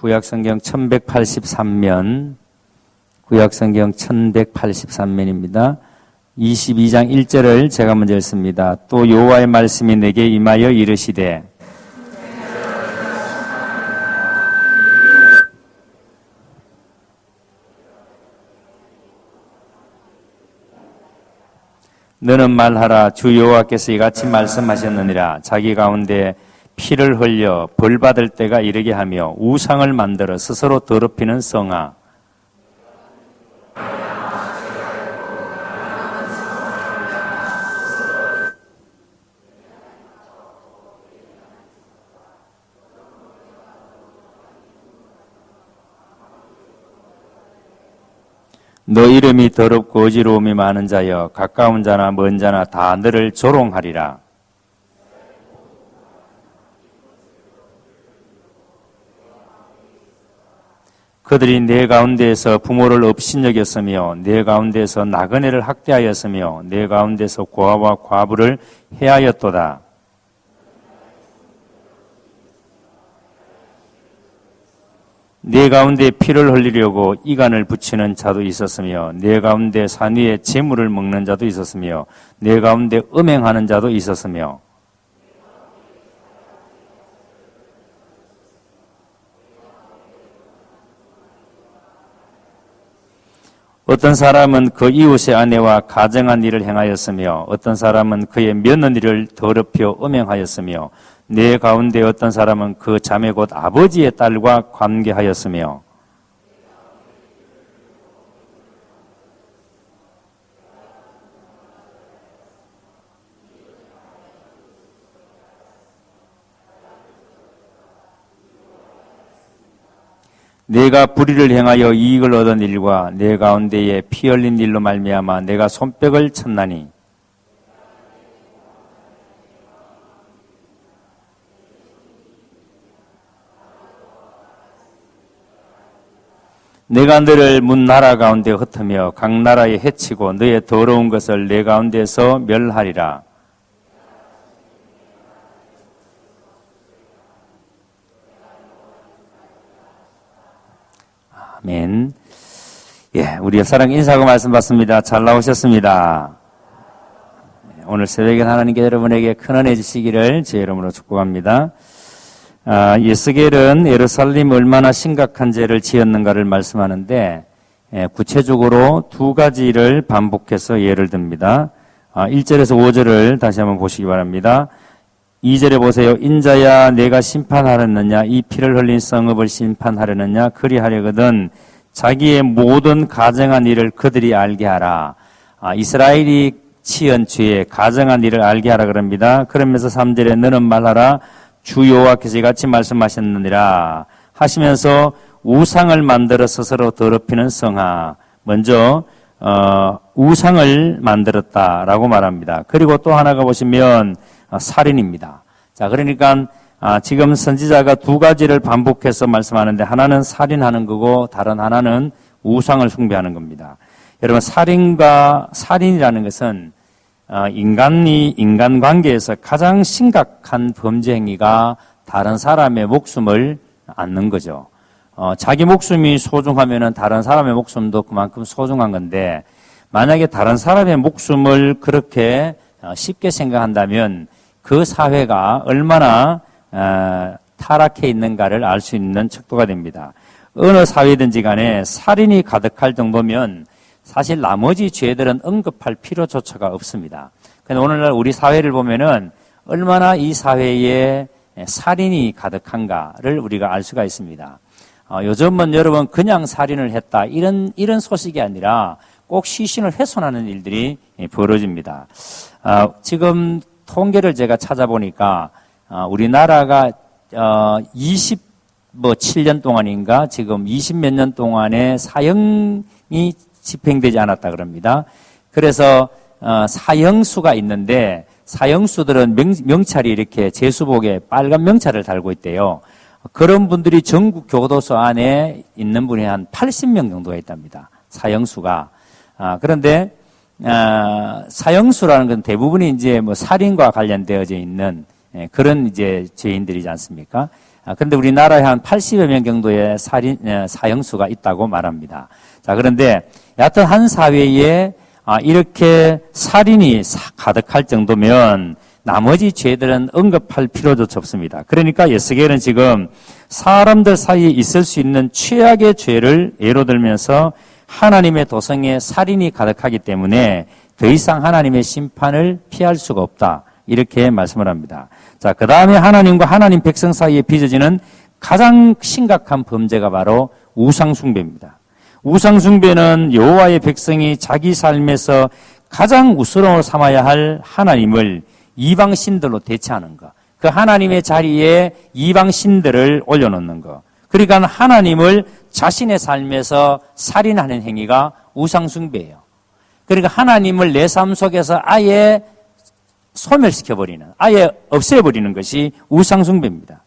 구약성경 1183면, 구약성경 1183면입니다. 22장 1절을 제가 먼저 읽습니다. 또 여호와의 말씀이 내게 임하여 이르시되 너는 말하라 주 여호와께서 이같이 말씀하셨느니라 자기 가운데 피를 흘려 벌 받을 때가 이르게 하며 우상을 만들어 스스로 더럽히는 성아 너 이름이 더럽고 어지러움이 많은 자여 가까운 자나 먼 자나 다 너를 조롱하리라. 그들이 내 가운데에서 부모를 업신여겼으며 내 가운데서 나그네를 학대하였으며 내 가운데서 고아와 과부를 해하였도다. 내 가운데 피를 흘리려고 이간을 붙이는 자도 있었으며 내 가운데 산 위에 재물을 먹는 자도 있었으며 내 가운데 음행하는 자도 있었으며 어떤 사람은 그 이웃의 아내와 가정한 일을 행하였으며 어떤 사람은 그의 며느리를 더럽혀 음행하였으며 내 가운데 어떤 사람은 그 자매 곧 아버지의 딸과 관계하였으며 내가 불의를 행하여 이익을 얻은 일과 내 가운데에 피 흘린 일로 말미암아 내가 손뼉을 쳤나니 내가 너를 문 나라 가운데 흩으며 각 나라에 해치고 너의 더러운 것을 내 가운데서 멸하리라. 아멘. 예, 우리 사랑 인사하고 말씀 받습니다. 잘 나오셨습니다. 오늘 새벽에 하나님께 여러분에게 큰 은혜 주시기를 제 이름으로 축복합니다. 아, 예스겔은 예루살렘이 얼마나 심각한 죄를 지었는가를 말씀하는데 예, 구체적으로 두 가지를 반복해서 예를 듭니다. 아, 1절에서 5절을 다시 한번 보시기 바랍니다. 2절에 보세요. 인자야 내가 심판하려느냐 이 피를 흘린 성읍을 심판하려느냐 그리하려거든 자기의 모든 가정한 일을 그들이 알게 하라. 아, 이스라엘이 치은 죄에 가정한 일을 알게 하라 그럽니다. 그러면서 3절에 너는 말하라 주 여호와께서 이같이 말씀하셨느니라 하시면서 우상을 만들어 스스로 더럽히는 성하 먼저 어, 우상을 만들었다라고 말합니다. 그리고 또 하나가 보시면 어, 살인입니다. 자 그러니까 아, 지금 선지자가 두 가지를 반복해서 말씀하는데 하나는 살인하는 거고 다른 하나는 우상을 숭배하는 겁니다. 여러분 살인과 살인이라는 것은 어, 인간이 인간 관계에서 가장 심각한 범죄 행위가 다른 사람의 목숨을 앗는 거죠. 어, 자기 목숨이 소중하면은 다른 사람의 목숨도 그만큼 소중한 건데 만약에 다른 사람의 목숨을 그렇게 어, 쉽게 생각한다면 그 사회가 얼마나 어, 타락해 있는가를 알 수 있는 척도가 됩니다. 어느 사회든지 간에 살인이 가득할 정도면 사실 나머지 죄들은 언급할 필요조차가 없습니다. 근데 오늘날 우리 사회를 보면은 얼마나 이 사회에 살인이 가득한가를 우리가 알 수가 있습니다. 어, 요즘은 여러분 그냥 살인을 했다 이런 이런 소식이 아니라 꼭 시신을 훼손하는 일들이 벌어집니다. 어, 지금 통계를 제가 찾아보니까 어, 우리나라가 어, 20 뭐 7년 동안인가 지금 20 몇 년 동안에 사형이 집행되지 않았다 그럽니다. 그래서 어, 사형수가 있는데 사형수들은 명, 찰이 이렇게 제수복에 빨간 명찰을 달고 있대요. 그런 분들이 전국 교도소 안에 있는 분이 한 80명 정도가 있답니다. 사형수가. 아, 그런데 아, 사형수라는 건 대부분이 이제 뭐 살인과 관련되어져 있는 예, 그런 이제 죄인들이지 않습니까? 아, 그런데 우리나라에 한 80여 명 정도의 살인, 에, 사형수가 있다고 말합니다. 자, 그런데 여하튼 한 사회에 아, 이렇게 살인이 사- 가득할 정도면 나머지 죄들은 언급할 필요조차 없습니다. 그러니까 예스겔은 지금 사람들 사이에 있을 수 있는 최악의 죄를 예로 들면서 하나님의 도성에 살인이 가득하기 때문에 더 이상 하나님의 심판을 피할 수가 없다. 이렇게 말씀을 합니다. 자, 그 다음에 하나님과 하나님 백성 사이에 빚어지는 가장 심각한 범죄가 바로 우상숭배입니다. 우상숭배는 여호와의 백성이 자기 삶에서 가장 우스러워 삼아야 할 하나님을 이방 신들로 대체하는 것. 그 하나님의 자리에 이방 신들을 올려놓는 것. 그러니까 하나님을 자신의 삶에서 살인하는 행위가 우상숭배예요. 그러니까 하나님을 내 삶 속에서 아예 소멸시켜버리는, 아예 없애버리는 것이 우상숭배입니다.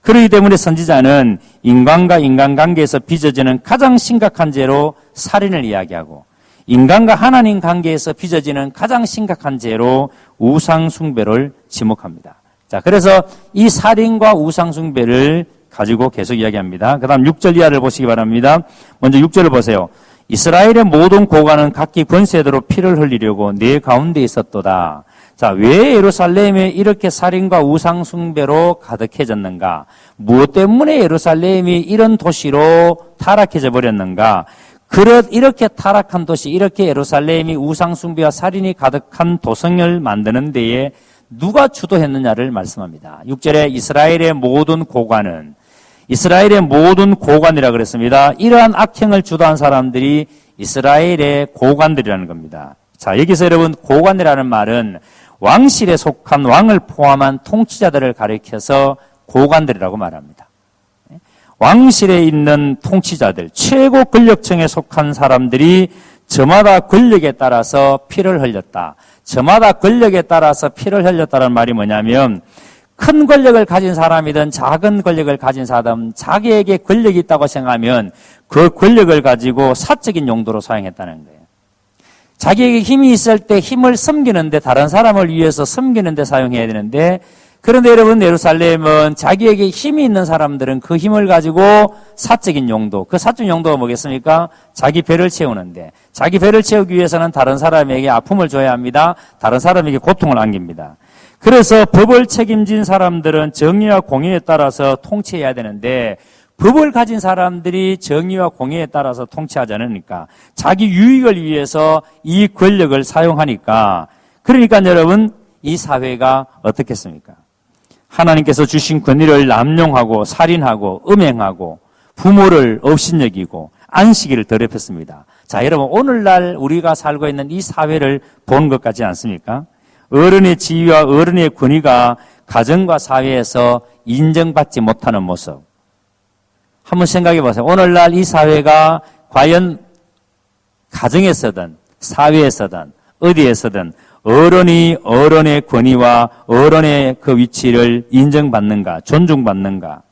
그러기 때문에 선지자는 인간과 인간관계에서 빚어지는 가장 심각한 죄로 살인을 이야기하고 인간과 하나님 관계에서 빚어지는 가장 심각한 죄로 우상숭배를 지목합니다. 자, 그래서 이 살인과 우상숭배를 가지고 계속 이야기합니다. 그 다음 6절 이하를 보시기 바랍니다. 먼저 6절을 보세요. 이스라엘의 모든 고관은 각기 권세대로 피를 흘리려고 내 가운데 있었도다. 자, 왜 예루살렘에 이렇게 살인과 우상숭배로 가득해졌는가? 무엇 때문에 예루살렘이 이런 도시로 타락해져 버렸는가? 그렇 이렇게 타락한 도시, 이렇게 예루살렘이 우상숭배와 살인이 가득한 도성을 만드는 데에 누가 주도했느냐를 말씀합니다. 6절에 이스라엘의 모든 고관은 이스라엘의 모든 고관이라 그랬습니다. 이러한 악행을 주도한 사람들이 이스라엘의 고관들이라는 겁니다. 자, 여기서 여러분 고관이라는 말은 왕실에 속한 왕을 포함한 통치자들을 가리켜서 고관들이라고 말합니다. 왕실에 있는 통치자들, 최고 권력층에 속한 사람들이 저마다 권력에 따라서 피를 흘렸다. 저마다 권력에 따라서 피를 흘렸다는 말이 뭐냐면 큰 권력을 가진 사람이든 작은 권력을 가진 사람, 자기에게 권력이 있다고 생각하면 그 권력을 가지고 사적인 용도로 사용했다는 거예요. 자기에게 힘이 있을 때 힘을 섬기는데 다른 사람을 위해서 섬기는데 사용해야 되는데 그런데 여러분 예루살렘은 자기에게 힘이 있는 사람들은 그 힘을 가지고 사적인 용도, 그 사적 용도가 뭐겠습니까? 자기 배를 채우는데 자기 배를 채우기 위해서는 다른 사람에게 아픔을 줘야 합니다. 다른 사람에게 고통을 안깁니다. 그래서 법을 책임진 사람들은 정의와 공의에 따라서 통치해야 되는데 법을 가진 사람들이 정의와 공의에 따라서 통치하지 않으니까 자기 유익을 위해서 이 권력을 사용하니까 그러니까 여러분 이 사회가 어떻겠습니까? 하나님께서 주신 권위를 남용하고 살인하고 음행하고 부모를 업신여기고 안식일을 더럽혔습니다. 자, 여러분 오늘날 우리가 살고 있는 이 사회를 본 것 같지 않습니까? 어른의 지위와 어른의 권위가 가정과 사회에서 인정받지 못하는 모습. 한번 생각해 보세요. 오늘날 이 사회가 과연 가정에서든 사회에서든 어디에서든 어른이 어른의 권위와 어른의 그 위치를 인정받는가, 존중받는가.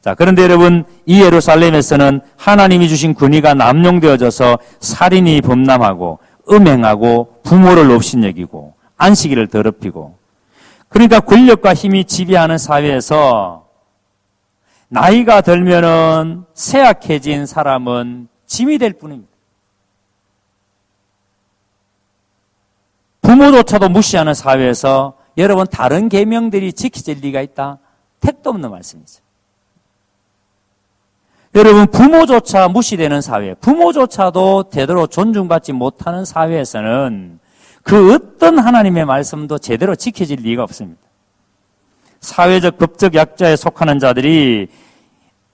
자, 그런데 여러분, 이 예루살렘에서는 하나님이 주신 권위가 남용되어져서 살인이 범람하고 음행하고 부모를 업신여기고 안식일을 더럽히고 그러니까 권력과 힘이 지배하는 사회에서 나이가 들면은 쇠약해진 사람은 짐이 될 뿐입니다. 부모조차도 무시하는 사회에서 여러분 다른 계명들이 지켜질 리가 있다? 택도 없는 말씀이죠. 여러분 부모조차 무시되는 사회, 부모조차도 제대로 존중받지 못하는 사회에서는 그 어떤 하나님의 말씀도 제대로 지켜질 리가 없습니다. 사회적 법적 약자에 속하는 자들이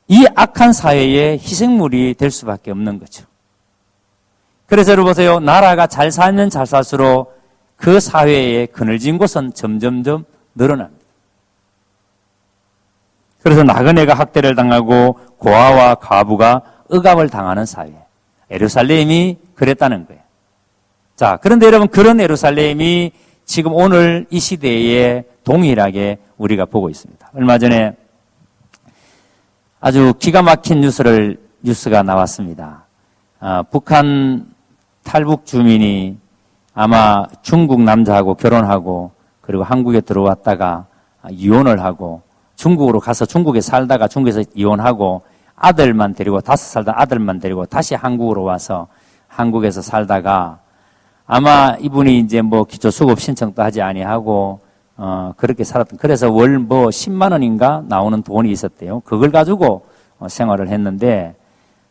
이 악한 사회의 희생물이 될 수밖에 없는 거죠. 그래서 여러분 보세요. 나라가 잘 살면 잘 살수록 그 사회의 그늘진 곳은 점점점 늘어납니다. 그래서 나그네가 학대를 당하고 고아와 과부가 억압을 당하는 사회. 에루살렘이 그랬다는 거예요. 자, 그런데 여러분 그런 에루살렘이 지금 오늘 이 시대에 동일하게 우리가 보고 있습니다. 얼마 전에 아주 기가 막힌 뉴스를 뉴스가 나왔습니다. 아, 북한 탈북 주민이 아마 중국 남자하고 결혼하고 그리고 한국에 들어왔다가 이혼을 하고 중국으로 가서 중국에 살다가 중국에서 이혼하고 아들만 데리고 다섯 살다 아들만 데리고 다시 한국으로 와서 한국에서 살다가 아마 이분이 이제 뭐 기초 수급 신청도 하지 아니하고 어 그렇게 살았던 그래서 월 뭐 10만 원인가 나오는 돈이 있었대요. 그걸 가지고 어, 생활을 했는데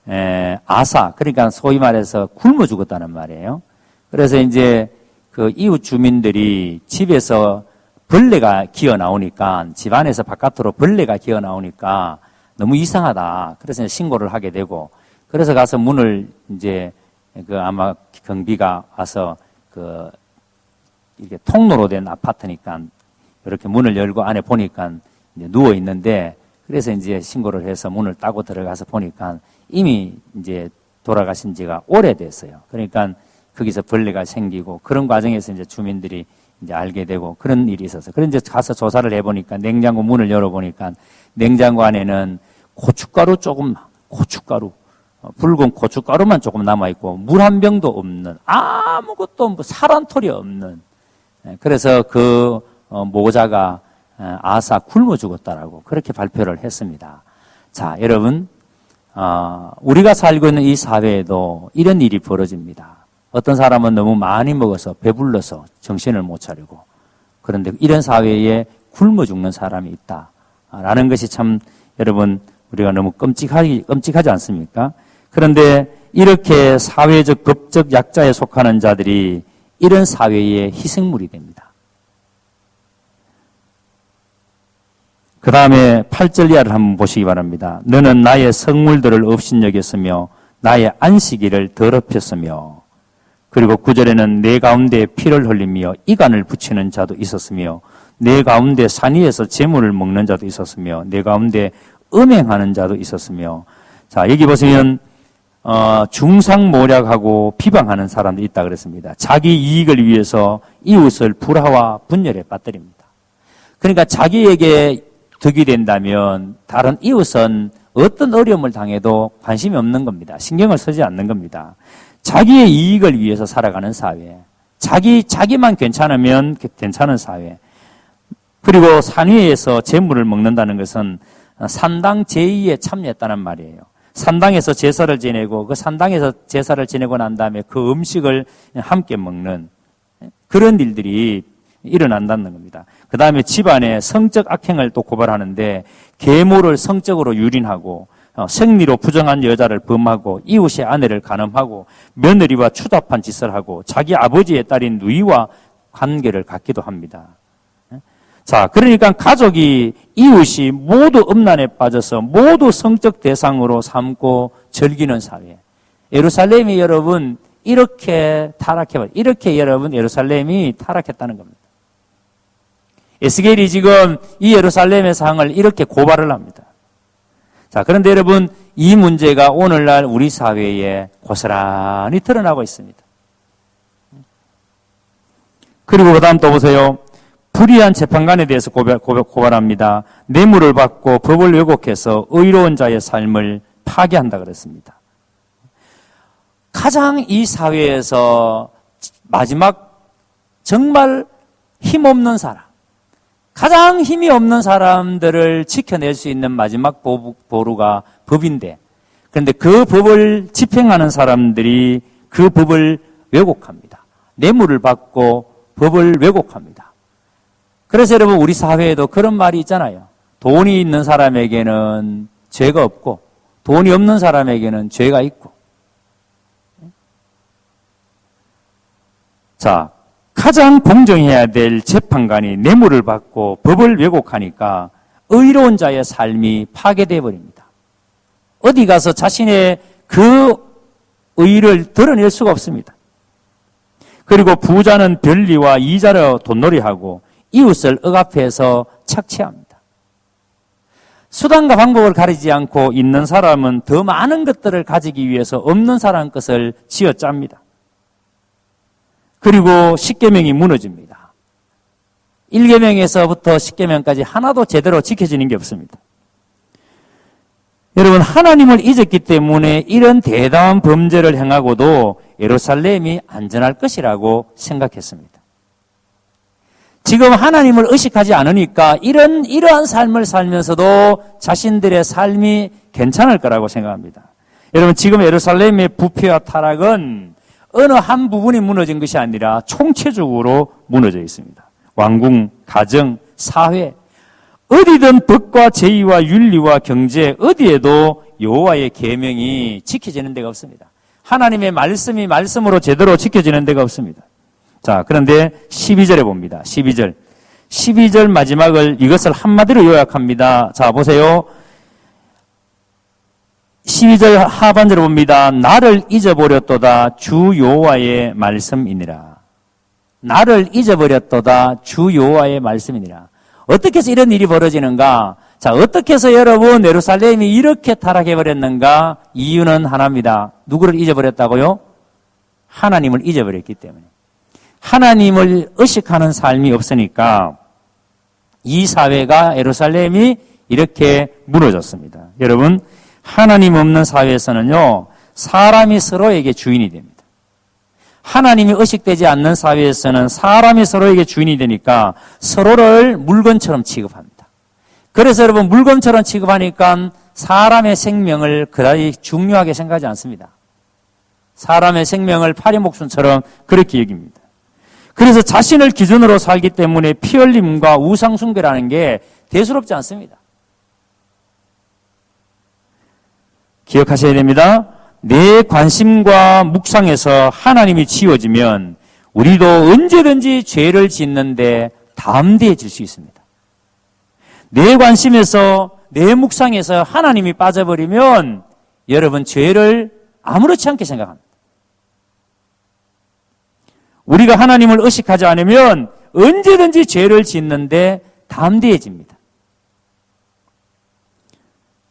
에, 아사 그러니까 소위 말해서 굶어 죽었다는 말이에요. 그래서 이제 그 이웃 주민들이 집에서 벌레가 기어 나오니까 집 안에서 바깥으로 벌레가 기어 나오니까 너무 이상하다. 그래서 신고를 하게 되고 그래서 가서 문을 이제 그 아마 경비가 와서 그 이렇게 통로로 된 아파트니까 이렇게 문을 열고 안에 보니까 누워 있는데 그래서 이제 신고를 해서 문을 따고 들어가서 보니까 이미 이제 돌아가신 지가 오래됐어요. 그러니까 거기서 벌레가 생기고 그런 과정에서 이제 주민들이 이제 알게 되고 그런 일이 있어서 그런 이제 가서 조사를 해보니까 냉장고 문을 열어보니까 냉장고 안에는 고춧가루 조금 고춧가루 어, 붉은 고춧가루만 조금 남아 있고 물 한 병도 없는 아무것도 뭐 살한톨이 없는 예, 그래서 그 어, 모자가 어, 아사 굶어 죽었다라고 그렇게 발표를 했습니다. 자, 여러분 어, 우리가 살고 있는 이 사회에도 이런 일이 벌어집니다. 어떤 사람은 너무 많이 먹어서 배불러서 정신을 못 차리고 그런데 이런 사회에 굶어 죽는 사람이 있다라는 것이 참 여러분 우리가 너무 끔찍하지, 끔찍하지 않습니까? 그런데 이렇게 사회적 법적 약자에 속하는 자들이 이런 사회의 희생물이 됩니다. 그 다음에 8절 이하를 한번 보시기 바랍니다. 너는 나의 성물들을 업신여겼으며 나의 안식일을 더럽혔으며 그리고 9절에는 내 가운데 피를 흘리며 이간을 붙이는 자도 있었으며 내 가운데 산 위에서 재물을 먹는 자도 있었으며 내 가운데 음행하는 자도 있었으며 자 여기 보시면 어, 중상모략하고 비방하는 사람도 있다 그랬습니다. 자기 이익을 위해서 이웃을 불화와 분열에 빠뜨립니다. 그러니까 자기에게 득이 된다면 다른 이웃은 어떤 어려움을 당해도 관심이 없는 겁니다. 신경을 쓰지 않는 겁니다. 자기의 이익을 위해서 살아가는 사회. 자기, 자기만 괜찮으면 괜찮은 사회. 그리고 산위에서 재물을 먹는다는 것은 산당 제의에 참여했다는 말이에요. 산당에서 제사를 지내고 그 산당에서 제사를 지내고 난 다음에 그 음식을 함께 먹는 그런 일들이 일어난다는 겁니다. 그 다음에 집안에 성적 악행을 또 고발하는데 계모를 성적으로 유린하고 어, 생리로 부정한 여자를 범하고 이웃의 아내를 간음하고 며느리와 추잡한 짓을 하고 자기 아버지의 딸인 누이와 관계를 갖기도 합니다. 자, 그러니까 가족이 이웃이 모두 음란에 빠져서 모두 성적 대상으로 삼고 즐기는 사회. 예루살렘이 여러분 이렇게 타락해 이렇게 여러분 예루살렘이 타락했다는 겁니다. 에스겔이 지금 이 예루살렘의 상을 이렇게 고발을 합니다. 자, 그런데 여러분 이 문제가 오늘날 우리 사회에 고스란히 드러나고 있습니다. 그리고 그 다음 또 보세요. 불의한 재판관에 대해서 고발, 고발, 고발합니다. 뇌물을 받고 법을 왜곡해서 의로운 자의 삶을 파괴한다 그랬습니다. 가장 이 사회에서 마지막 정말 힘없는 사람, 가장 힘이 없는 사람들을 지켜낼 수 있는 마지막 보루가 법인데, 그런데 그 법을 집행하는 사람들이 그 법을 왜곡합니다. 뇌물을 받고 법을 왜곡합니다. 그래서 여러분 우리 사회에도 그런 말이 있잖아요. 돈이 있는 사람에게는 죄가 없고 돈이 없는 사람에게는 죄가 있고. 자, 가장 공정해야 될 재판관이 뇌물을 받고 법을 왜곡하니까 의로운 자의 삶이 파괴되어 버립니다. 어디 가서 자신의 그 의를 드러낼 수가 없습니다. 그리고 부자는 별리와 이자로 돈놀이하고 이웃을 억압해서 착취합니다. 수단과 방법을 가리지 않고 있는 사람은 더 많은 것들을 가지기 위해서 없는 사람 것을 쥐어짭니다. 그리고 십계명이 무너집니다. 1계명에서부터 10계명까지 하나도 제대로 지켜지는 게 없습니다. 여러분 하나님을 잊었기 때문에 이런 대담한 범죄를 행하고도 예루살렘이 안전할 것이라고 생각했습니다. 지금 하나님을 의식하지 않으니까 이런 이러한 삶을 살면서도 자신들의 삶이 괜찮을 거라고 생각합니다. 여러분 지금 예루살렘의 부패와 타락은 어느 한 부분이 무너진 것이 아니라 총체적으로 무너져 있습니다. 왕궁, 가정, 사회 어디든 법과 제의와 윤리와 경제 어디에도 여호와의 계명이 지켜지는 데가 없습니다. 하나님의 말씀이 말씀으로 제대로 지켜지는 데가 없습니다. 자, 그런데 12절에 봅니다. 12절. 12절 마지막을 이것을 한마디로 요약합니다. 자, 보세요. 12절 하반절을 봅니다. 나를 잊어버렸도다 주 여호와의 말씀이니라. 나를 잊어버렸도다 주 여호와의 말씀이니라. 어떻게 해서 이런 일이 벌어지는가? 자, 어떻게 해서 여러분 예루살렘이 이렇게 타락해 버렸는가? 이유는 하나입니다. 누구를 잊어버렸다고요? 하나님을 잊어버렸기 때문에. 하나님을 의식하는 삶이 없으니까 이 사회가 예루살렘이 이렇게 무너졌습니다. 여러분, 하나님 없는 사회에서는요, 사람이 서로에게 주인이 됩니다. 하나님이 의식되지 않는 사회에서는 사람이 서로에게 주인이 되니까 서로를 물건처럼 취급합니다. 그래서 여러분, 물건처럼 취급하니까 사람의 생명을 그다지 중요하게 생각하지 않습니다. 사람의 생명을 파리 목숨처럼 그렇게 여깁니다. 그래서 자신을 기준으로 살기 때문에 피 흘림과 우상숭배라는 게 대수롭지 않습니다. 기억하셔야 됩니다. 내 관심과 묵상에서 하나님이 지워지면 우리도 언제든지 죄를 짓는데 담대해질 수 있습니다. 내 관심에서 내 묵상에서 하나님이 빠져버리면 여러분 죄를 아무렇지 않게 생각합니다. 우리가 하나님을 의식하지 않으면 언제든지 죄를 짓는데 담대해집니다.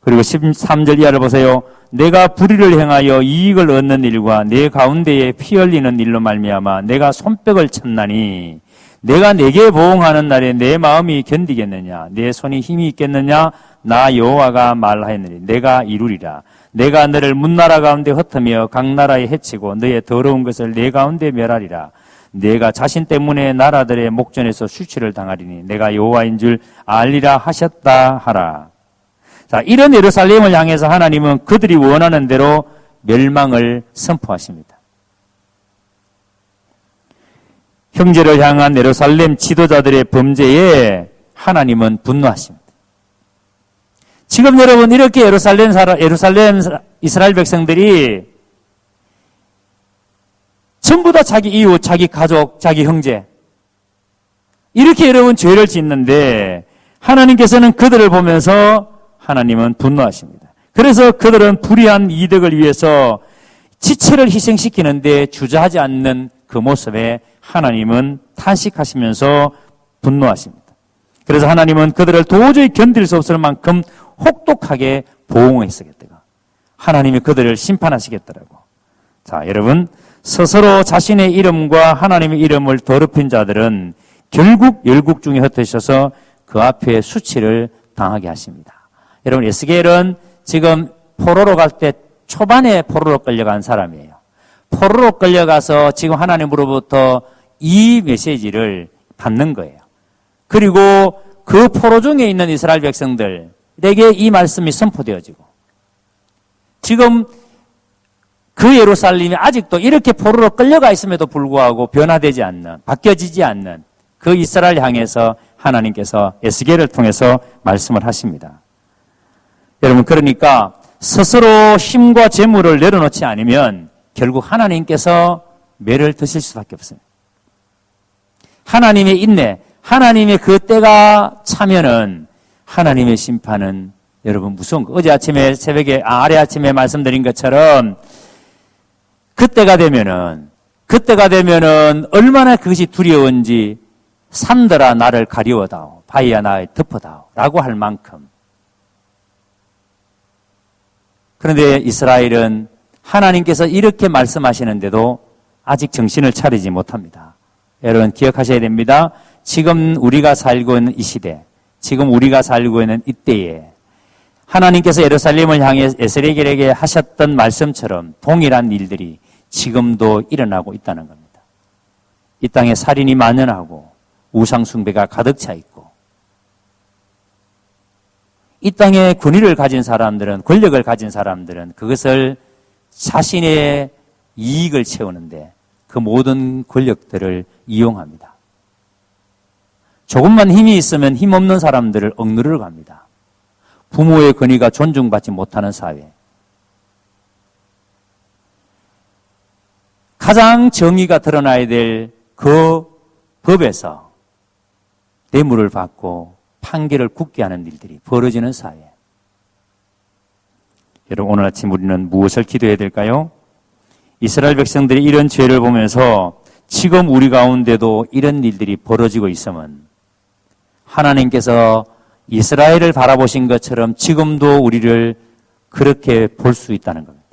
그리고 13절 이하를 보세요. 내가 불의를 행하여 이익을 얻는 일과 내 가운데에 피 흘리는 일로 말미암아 내가 손뼉을 쳤나니 내가 내게 보응하는 날에 내 마음이 견디겠느냐 내 손이 힘이 있겠느냐 나 여호와가 말하였느니 내가 이루리라 내가 너를 문나라 가운데 흩으며 각 나라에 해치고 너의 더러운 것을 내 가운데 멸하리라 내가 자신 때문에 나라들의 목전에서 수치를 당하리니 내가 여호와인 줄 알리라 하셨다 하라. 자, 이런 예루살렘을 향해서 하나님은 그들이 원하는 대로 멸망을 선포하십니다. 형제를 향한 예루살렘 지도자들의 범죄에 하나님은 분노하십니다. 지금 여러분 이렇게 예루살렘 사람, 예루살렘 이스라엘 백성들이 전부 다 자기 이웃, 자기 가족, 자기 형제. 이렇게 여러분 죄를 짓는데 하나님께서는 그들을 보면서 하나님은 분노하십니다. 그래서 그들은 불의한 이득을 위해서 지체를 희생시키는데 주저하지 않는 그 모습에 하나님은 탄식하시면서 분노하십니다. 그래서 하나님은 그들을 도저히 견딜 수 없을 만큼 혹독하게 보응했겠다가 하나님이 그들을 심판하시겠더라고. 자, 여러분 스스로 자신의 이름과 하나님의 이름을 더럽힌 자들은 결국 열국 중에 흩어져서 그 앞에 수치를 당하게 하십니다. 여러분 에스겔은 지금 포로로 갈 때 초반에 포로로 끌려간 사람이에요. 포로로 끌려가서 지금 하나님으로부터 이 메시지를 받는 거예요. 그리고 그 포로 중에 있는 이스라엘 백성들에게 이 말씀이 선포되어지고 지금 그 예루살렘이 아직도 이렇게 포로로 끌려가 있음에도 불구하고 변화되지 않는, 바뀌어지지 않는 그 이스라엘 향해서 하나님께서 에스겔을 통해서 말씀을 하십니다. 여러분, 그러니까 스스로 힘과 재물을 내려놓지 않으면 결국 하나님께서 매를 드실 수밖에 없습니다. 하나님의 인내, 하나님의 그 때가 차면은 하나님의 심판은 여러분 무서운 거. 어제 아침에 새벽에, 아, 아래 아침에 말씀드린 것처럼 그때가 되면은 그때가 되면은 얼마나 그것이 두려운지 산들아 나를 가리워다오 바위야 나의 덮어다오라고 할 만큼 그런데 이스라엘은 하나님께서 이렇게 말씀하시는데도 아직 정신을 차리지 못합니다. 여러분 기억하셔야 됩니다. 지금 우리가 살고 있는 이 시대, 지금 우리가 살고 있는 이때에 하나님께서 예루살렘을 향해 에스레겔에게 하셨던 말씀처럼 동일한 일들이 지금도 일어나고 있다는 겁니다. 이 땅에 살인이 만연하고 우상숭배가 가득 차 있고 이 땅에 권위를 가진 사람들은 권력을 가진 사람들은 그것을 자신의 이익을 채우는데 그 모든 권력들을 이용합니다. 조금만 힘이 있으면 힘없는 사람들을 억누르러 갑니다. 부모의 권위가 존중받지 못하는 사회. 가장 정의가 드러나야 될 그 법에서 뇌물을 받고 판결을 굳게 하는 일들이 벌어지는 사회. 여러분, 오늘 아침 우리는 무엇을 기도해야 될까요? 이스라엘 백성들이 이런 죄를 보면서 지금 우리 가운데도 이런 일들이 벌어지고 있으면 하나님께서 이스라엘을 바라보신 것처럼 지금도 우리를 그렇게 볼 수 있다는 겁니다.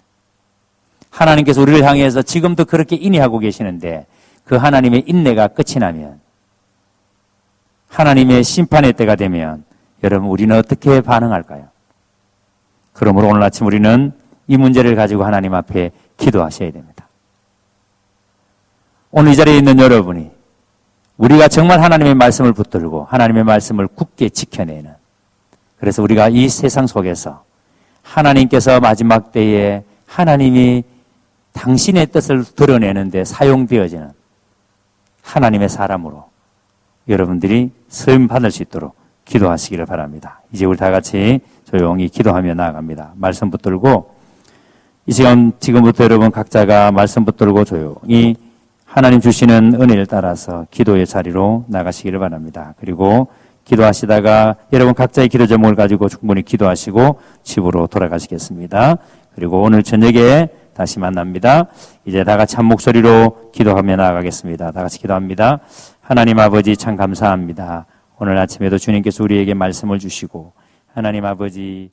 하나님께서 우리를 향해서 지금도 그렇게 인내하고 계시는데 그 하나님의 인내가 끝이 나면 하나님의 심판의 때가 되면 여러분 우리는 어떻게 반응할까요? 그러므로 오늘 아침 우리는 이 문제를 가지고 하나님 앞에 기도하셔야 됩니다. 오늘 이 자리에 있는 여러분이 우리가 정말 하나님의 말씀을 붙들고 하나님의 말씀을 굳게 지켜내는 그래서 우리가 이 세상 속에서 하나님께서 마지막 때에 하나님이 당신의 뜻을 드러내는데 사용되어지는 하나님의 사람으로 여러분들이 쓰임 받을 수 있도록 기도하시기를 바랍니다. 이제 우리 다 같이 조용히 기도하며 나아갑니다. 말씀 붙들고 이 시간 지금부터 여러분 각자가 말씀 붙들고 조용히 하나님 주시는 은혜를 따라서 기도의 자리로 나가시기를 바랍니다. 그리고 기도하시다가 여러분 각자의 기도 제목을 가지고 충분히 기도하시고 집으로 돌아가시겠습니다. 그리고 오늘 저녁에 다시 만납니다. 이제 다 같이 한 목소리로 기도하며 나아가겠습니다. 다 같이 기도합니다. 하나님 아버지 참 감사합니다. 오늘 아침에도 주님께서 우리에게 말씀을 주시고 하나님 아버지